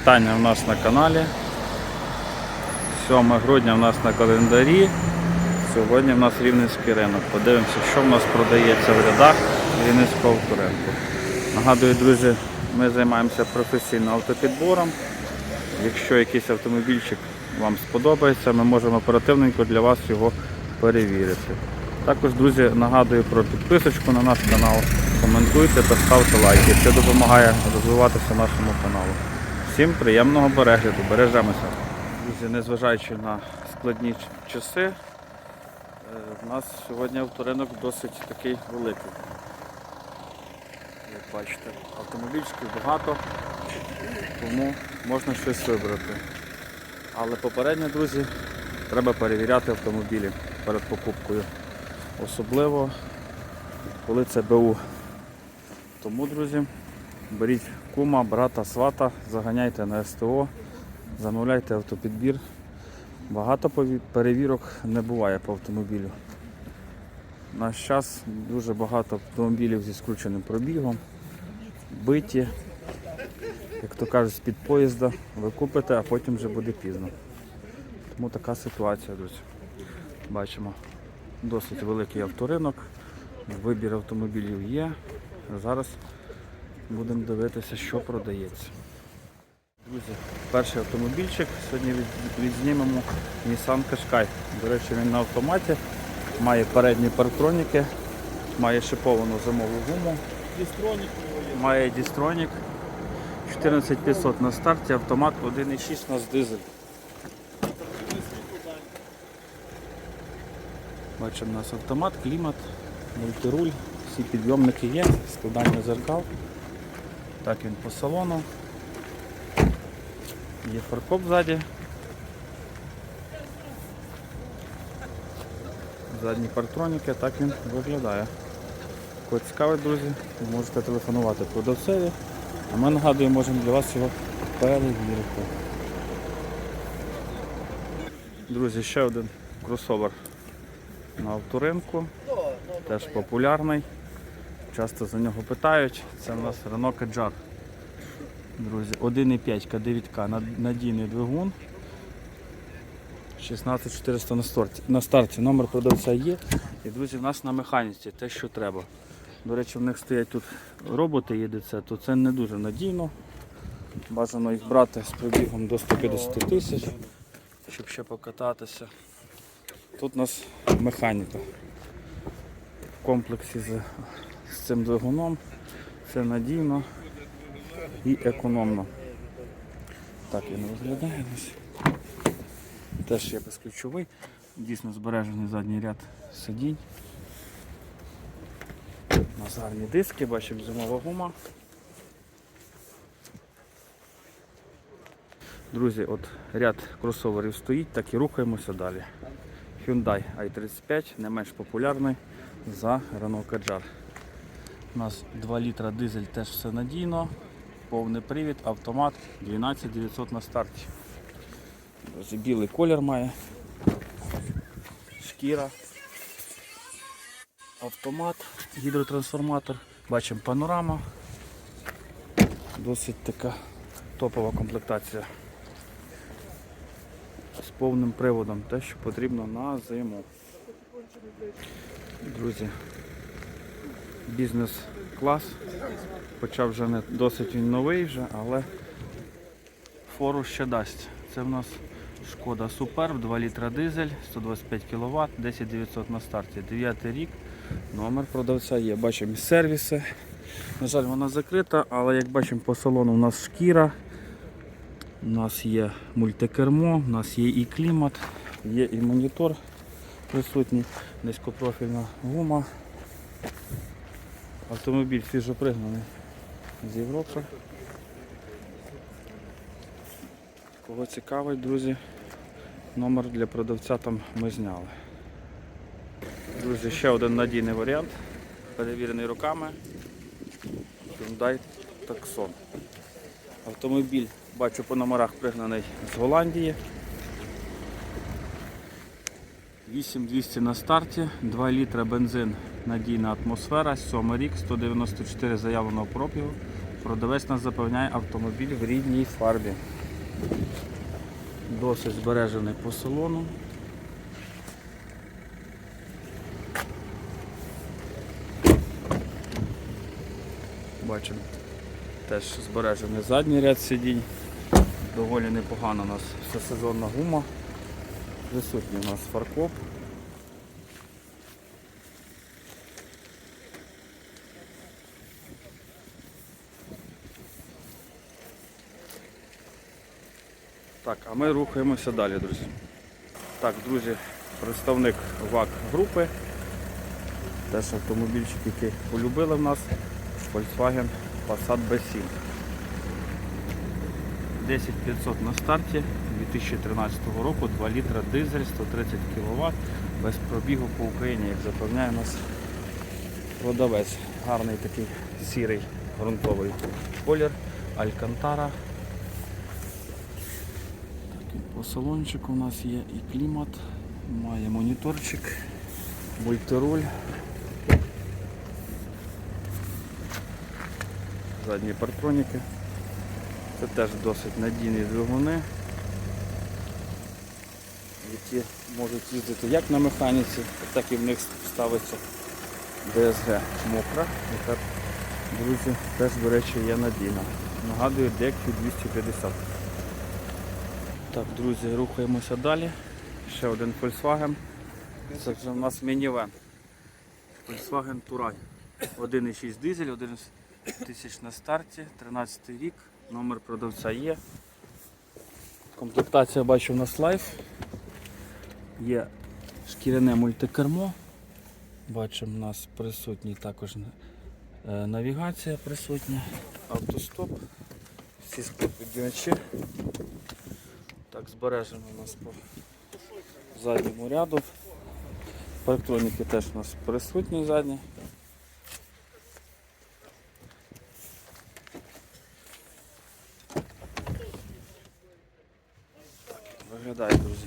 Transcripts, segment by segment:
вітання у нас на каналі. 7 грудня у нас на календарі. Сьогодні в нас рівненський ринок. Подивимося, що в нас продається в рядах Рівненського авторинку. Нагадую, друзі, ми займаємося професійним автопідбором. Якщо якийсь автомобільчик вам сподобається, ми можемо оперативненько для вас його перевірити. Також, друзі, нагадую про підписочку на наш канал. Коментуйте та ставте лайки. Це допомагає розвиватися нашому каналу. Всім приємного перегляду, бережемося. Друзі, незважаючи на складні часи, е, в нас сьогодні авторинок досить такий великий. Як бачите, автомобільчиків багато, тому можна щось вибрати. Але попередньо, друзі, треба перевіряти автомобілі перед покупкою. Особливо, коли це БУ. Тому, друзі, беріть кума, брата, свата, заганяйте на СТО, замовляйте автопідбір. Багато перевірок не буває по автомобілю. В наш час дуже багато автомобілів зі скрученим пробігом, биті, як то кажуть, з-під поїзда ви купите, а потім вже буде пізно. Тому така ситуація, друзі. Бачимо, досить великий авторинок, вибір автомобілів є. Зараз будемо дивитися, що продається. Друзі, перший автомобільчик. Сьогодні відзнімемо Nissan Qashqai. До речі, він на автоматі, має передні парктроніки, має шиповану зимову гуму, має дістронік. 14500 на старті, автомат 1,6 у нас дизель. Бачимо, у нас автомат, клімат, мультируль, всі підйомники є, складання зеркал. Так він по салону. Є фаркоп ззаді. Задні парктроніки, так він виглядає. Кого цікавить, друзі, можете телефонувати продавцеві, а ми нагадуємо, можемо для вас його перевірити. Друзі, ще один кросовер на авторинку. Теж популярний. Часто за нього питають. Це у нас Renault Kadjar. Друзі, 1,5 К9К надійний двигун. 16400 на старті. На старті номер продавця є. І друзі, в нас на механіці те, що треба. До речі, в них стоять тут роботи їдеться, то це не дуже надійно. Бажано їх брати з пробігом до 150 тисяч, щоб ще покататися. Тут у нас механіка в комплексі з, з цим двигуном. Це надійно і економно. Так він виглядає. Теж є безключовий. Дійсно збережений задній ряд сидінь. Гарні диски, бачимо зимова гума. Друзі, от ряд кросоверів стоїть, так і рухаємося далі. Hyundai i35 не менш популярний за Renault Kadjar. У нас 2 літра дизель теж все надійно, повний привід, автомат 12900 на старті. Друзі, білий колір має, шкіра, автомат, гідротрансформатор, бачимо панорама. Досить така топова комплектація з повним приводом, те, що потрібно на зиму. Друзі, бізнес-клас, хоча вже не досить він новий вже, але фору ще дасть. Це в нас шкода Суперб, 2 літра дизель, 125 кВт, 10900 на старті, 9 рік. Номер продавця є. Бачимо сервіси. На жаль, вона закрита, але як бачимо по салону у нас шкіра. У нас є мультикермо, у нас є і клімат, є і монітор присутній, низькопрофільна гума. Автомобіль свіжопригнаний з Європи. Кого цікавить, друзі, номер для продавця там ми зняли. Друзі, ще один надійний варіант, перевірений руками. Hyundai Tucson. Автомобіль, бачу по номерах пригнаний з Голландії. 8200 на старті, 2 літра бензин, надійна атмосфера, 7 рік, 194 заявленого пробігу, Продавець нас запевняє автомобіль в рідній фарбі. Досить збережений по салону. Бачимо теж збережений задній ряд сидінь. Доволі непогано у нас всесезонна гума. Присутній у нас фаркоп. Так, а ми рухаємося далі, друзі. Так, друзі, представник ВАК групи. Теж автомобільчик, який полюбили в нас. Volkswagen Passat B7. 10500 на старті 2013 року, 2 літра дизель, 130 кВт, без пробігу по Україні, як запевняє нас продавець. Гарний такий сірий ґрунтовий колір, Алькантара. По салончику у нас є і клімат, має моніторчик, мультируль. Задні партроніки. Це теж досить надійні двигуни, які можуть їздити як на механіці, так і в них ставиться ДСГ мокра, яка, друзі, теж, до речі, є надійна. Нагадую, DEC 250. Так, друзі, рухаємося далі. Ще один Volkswagen. Це вже у нас мінівен. Volkswagen Touray. 1,6 дизель, 11 тисяч на старті, 13 рік, номер продавця є. Комплектація бачу у нас лайф. Є шкіряне мультикермо. Бачимо, у нас присутній також е, навігація присутня, автостоп, всі склопідйомачі. Так, збережено у нас по задньому ряду. Парктроніки теж у нас присутні задні. Виглядає, друзі.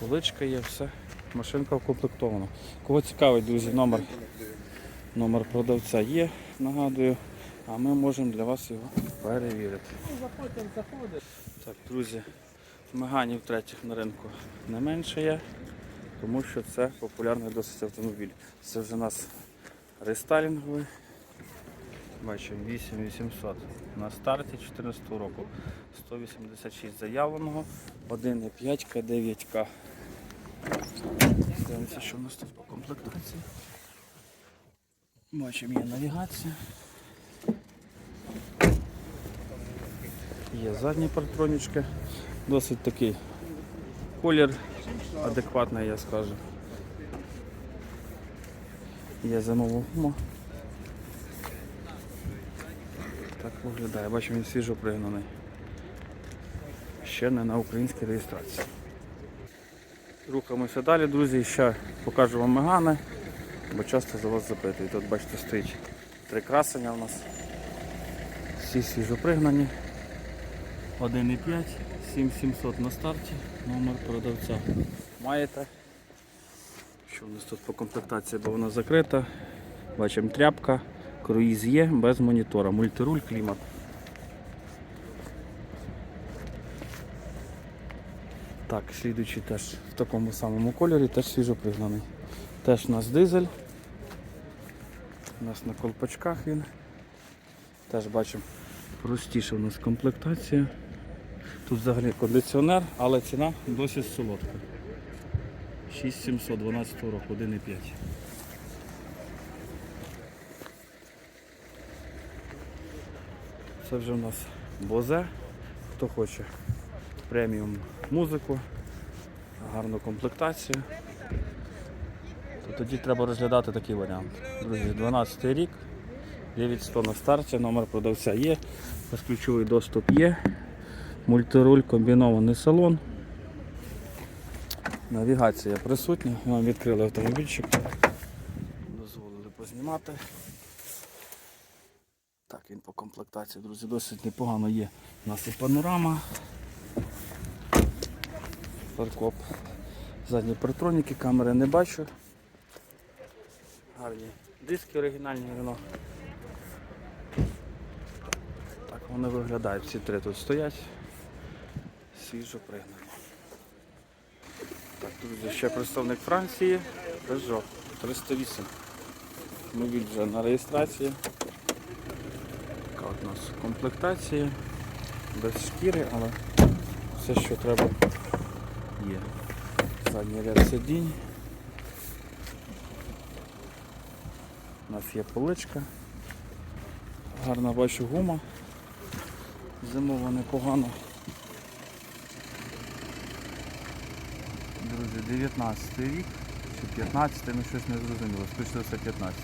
Поличка є, все. Машинка укомплектована. Кого цікавить, друзі, номер, номер продавця є, нагадую, а ми можемо для вас його перевірити. Так, друзі, меганів третіх на ринку не менше є, тому що це популярний досить автомобіль. Це вже у нас рестайлінговий. Бачимо 8800 на старті 2014 року. 186 заявленого, 1,5 К9К. Дивимося, що в нас тут по комплектації. Бачимо, є навігація. Є задні партронічки. Досить такий колір адекватний, я скажу. Є зимова гума. Так виглядає. Бачимо, він свіжо пригнаний. Ще не на українській реєстрації. Рухаємося далі, друзі. Ще покажу вам мегани, бо часто за вас запитують. Тут бачите стоїть три красення у нас. Всі свіжо пригнані. 1,5, 7700 на старті, номер продавця. Маєте. Що у нас тут по комплектації, бо вона закрита. Бачимо тряпка, круїз є без монітора, мультируль, клімат. Так, слідуючий теж в такому самому кольорі, теж свіжо пригнаний. Теж у нас дизель. У нас на колпачках він. Теж бачимо простіша у нас комплектація. Тут взагалі кондиціонер, але ціна досить солодка. 6712 року, 1,5. Це вже у нас Бозе. Хто хоче преміум музику, гарну комплектацію. То тоді треба розглядати такий варіант. Друзі, 12 рік, 9100 на старті, номер продавця є, безключовий доступ є, мультируль, комбінований салон. Навігація присутня, нам відкрили автомобільчик, дозволили познімати. Так, він по комплектації, друзі, досить непогано є. У нас і панорама. Фаркоп. Задні партроніки, камери не бачу. Гарні диски оригінальні Рено. вони виглядають. Всі три тут стоять. Свіжо пригнані. Так, друзі, ще представник Франції. Peugeot 308. Мобіль вже на реєстрації. Така от у нас комплектація. Без шкіри, але все, що треба, є. Задній ряд сидінь. У нас є поличка. Гарна бачу гума. Зимова непогано. Друзі, 19 рік чи 15, ну щось не зрозуміло, скоріше все 15.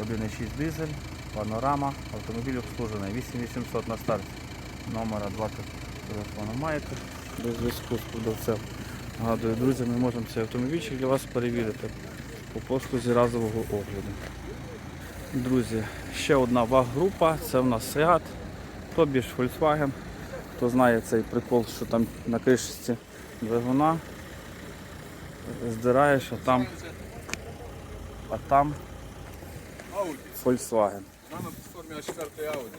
1,6 дизель, панорама, автомобіль обслужений, 8800 на старті. Номера 2 телефону маєте до зв'язку з продавцем. Нагадую, друзі, ми можемо цей автомобільчик для вас перевірити по послузі разового огляду. Друзі, ще одна ваг-група, це в нас Seat, тобі ж Volkswagen. Хто знає цей прикол, що там на кришці двигуна здираєш, а там, а там. Volkswagen. Вона на платформі А4 Ауді.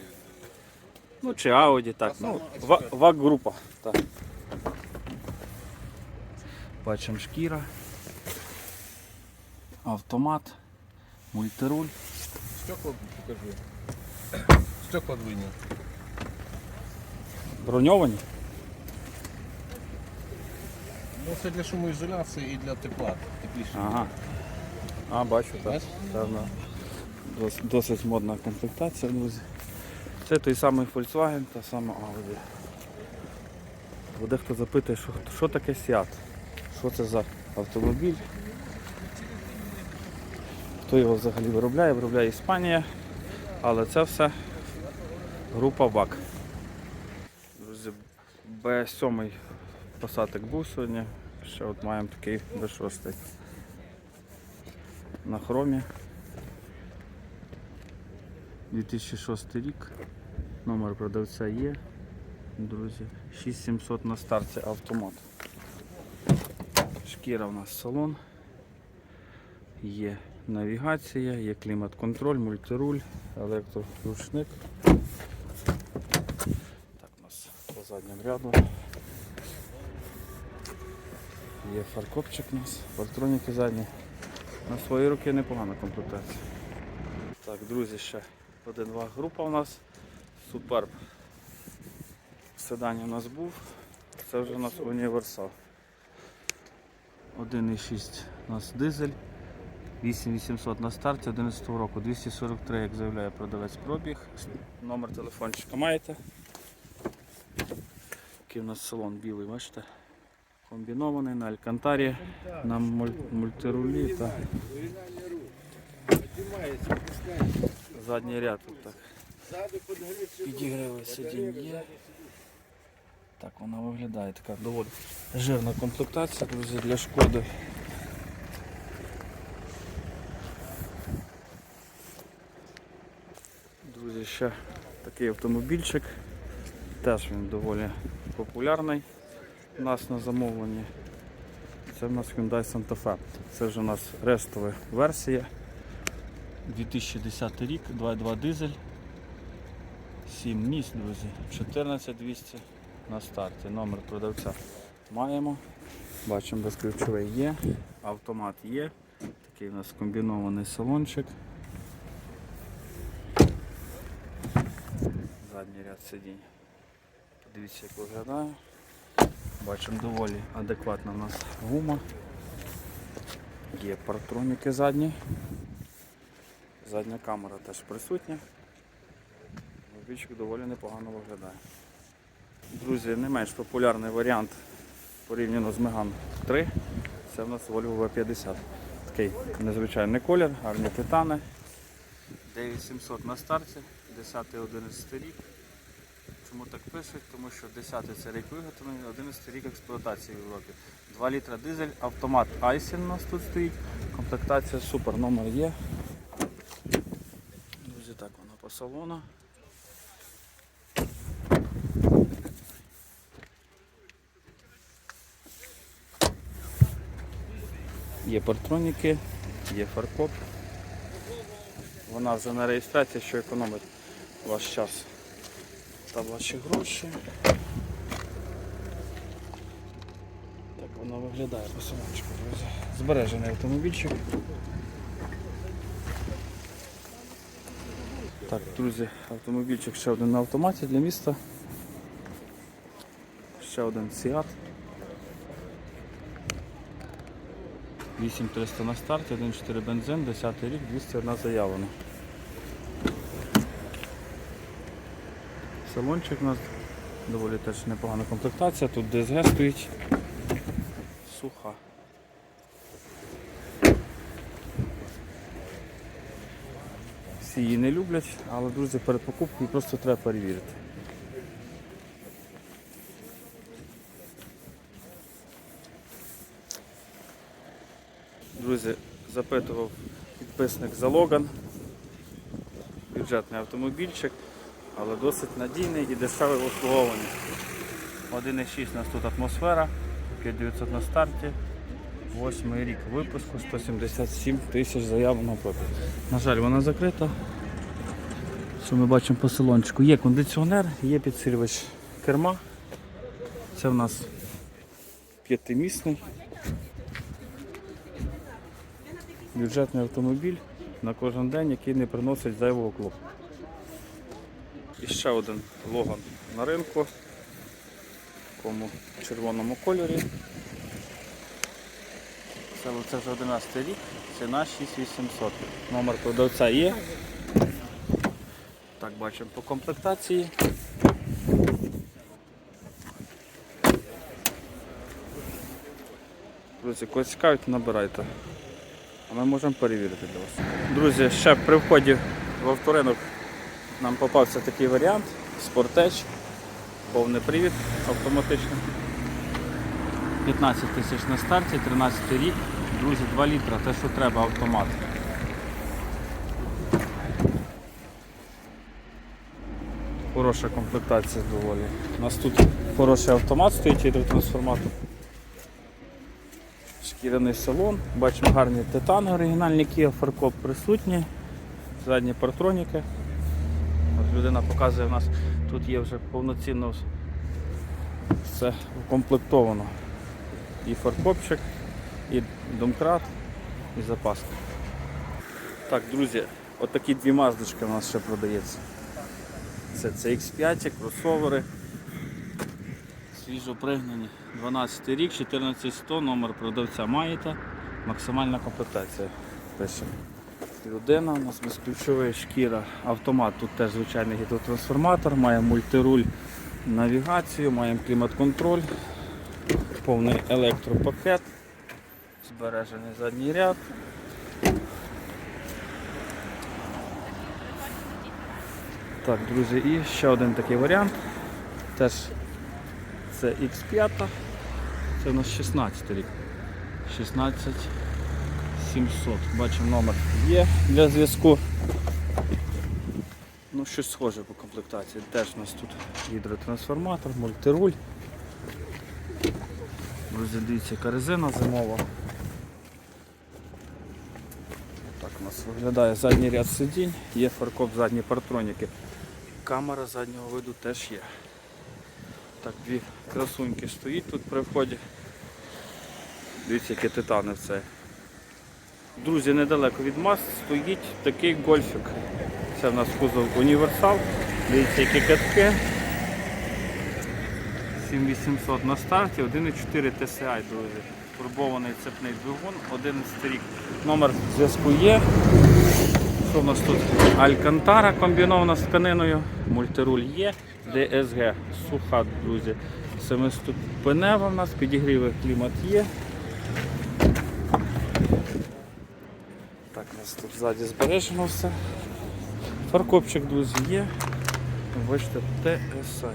Ну чи Audi, так. Ну, ва- ВАГ-група. Так. Бачимо шкіра. Автомат, мультируль. Стекла покажи. Стекла двойні. Броньовані. Ну це для шумоізоляції і для тепла. Тепліше. Ага. А, бачу, так. Бачиш? Дос- Досить модна комплектація, друзі. Це той самий Volkswagen, та сама Audi. Бо дехто запитує, що, що таке Seat? Що це за автомобіль? Хто його взагалі виробляє? Виробляє Іспанія, але це все група ВАК. Друзі, Б7 посадок був сьогодні. Ще от маємо такий Б6 на хромі. 2006 рік. Номер продавця є. Друзі, 6700 на старті автомат. Шкіра у нас салон. Є навігація, є клімат-контроль, мультируль, електроручник. Так, у нас по задньому ряду. Є фаркопчик у нас, патроніки задні. На свої руки непогана комплектація. Так, друзі, ще один ваг група у нас. Суперб. В седані у нас був. Це вже у нас універсал. 1,6 у нас дизель. 8800 на старті 11 року. 243, як заявляє продавець пробіг. Номер телефончика маєте. Такий у нас салон білий, бачите? Комбінований на алькантарі, на муль- мультирулі та задній ряд так. Підігріли сидінь. Так вона виглядає така доволі жирна комплектація, друзі, для шкоди. Друзі, ще такий автомобільчик. Теж він доволі популярний у нас на замовленні. Це в нас Hyundai Santa Fe. Це вже у нас рестова версія. 2010 рік, 2.2 дизель. 7 місць, друзі. 14200 на старті. Номер продавця маємо. Бачимо, безключовий є. Автомат є. Такий у нас комбінований салончик. Задній ряд сидінь. Подивіться, як виглядає. Бачимо доволі адекватна у нас гума. Є партроніки задні. Задня камера теж присутня. Вічик доволі непогано виглядає. Друзі, не менш популярний варіант порівняно з Megane 3. Це в нас Volvo V50. Такий незвичайний колір, гарні титани. 9700 на старті, 10-11 рік. Чому так пишуть? Тому що 10 це рік виготовлення, 11 рік експлуатації в Європі. 2 літра дизель, автомат Айсен у нас тут стоїть. Комплектація супер, номер є. Друзі, так вона по салону. Є партроніки, є фаркоп. Вона вже на реєстрації, що економить ваш час. Та ваші гроші. Так воно виглядає по самочку, друзі. Збережений автомобільчик. Так, друзі, автомобільчик ще один на автоматі для міста. Ще один Seat. 8300 на старті, 1.4 бензин, 10 рік, 201 заявлена. Салончик у нас доволі теж непогана комплектація, тут ДСГ стоїть. Суха. Всі її не люблять, але друзі перед покупкою просто треба перевірити. Друзі, запитував підписник за Логан. Бюджетний автомобільчик, але досить надійний і дешевий в обслуговуванні. 1,6 у нас тут атмосфера, 5900 на старті. Восьмий рік випуску, 177 тисяч заявленого пробігу. На жаль, вона закрита. Що ми бачимо по салончику? Є кондиціонер, є підсилювач керма. Це в нас п'ятимісний. Бюджетний автомобіль на кожен день, який не приносить зайвого клопу. І ще один логан на ринку в такому червоному кольорі. Це, це вже 11 рік, ціна 6800. Номер продавця є. Так, бачимо по комплектації. Друзі, когось цікавить, набирайте. А ми можемо перевірити для вас. Друзі, ще при вході в авторинок нам попався такий варіант. Спортеч, повний привід автоматичний. 15 тисяч на старті, 13 рік. Друзі, 2 літра, те, що треба, автомат. Хороша комплектація доволі. У нас тут хороший автомат стоїть гідротрансформатор. Шкіряний салон, бачимо гарні титани оригінальні Kia фаркоп присутні, задні партроніки. Людина показує, у нас тут є вже повноцінно все укомплектовано. І фаркопчик, і домкрат, і запаска. Так, друзі, отакі дві маздочки у нас ще продається. Це CX5, кросовери. Свіжо пригнані. 12 рік, 14100, номер продавця маєте. Максимальна комплектація. Пише. Людина, у нас безключова шкіра, автомат, тут теж звичайний гідротрансформатор, має мультируль навігацію, маємо клімат-контроль, повний електропакет, збережений задній ряд. Так, друзі, і ще один такий варіант. Теж це X5. Це у нас 16 рік. 16 700. Бачимо номер є для зв'язку. Ну, щось схоже по комплектації. Теж у нас тут гідротрансформатор, мультируль. Друзі, дивіться, яка резина зимова. Так у нас виглядає задній ряд сидінь, є фаркоп задні партроніки. Камера заднього виду теж є. Так, дві красуньки стоїть тут при вході. Дивіться, які титани в це. Друзі, недалеко від мас стоїть такий гольфік. Це в нас кузов універсал. Дивіться, які катки. 7800 на старті, 1,4 TSI, друзі. Турбований цепний двигун, 11 рік. Номер зв'язку є. Що в нас тут? Алькантара комбінована з тканиною, мультируль є, DSG, суха, друзі. Семиступенева в нас, підігрівий клімат є. Так, у нас тут ззаді збережено все. Фаркопчик, друзі, є. Бачите, TSI.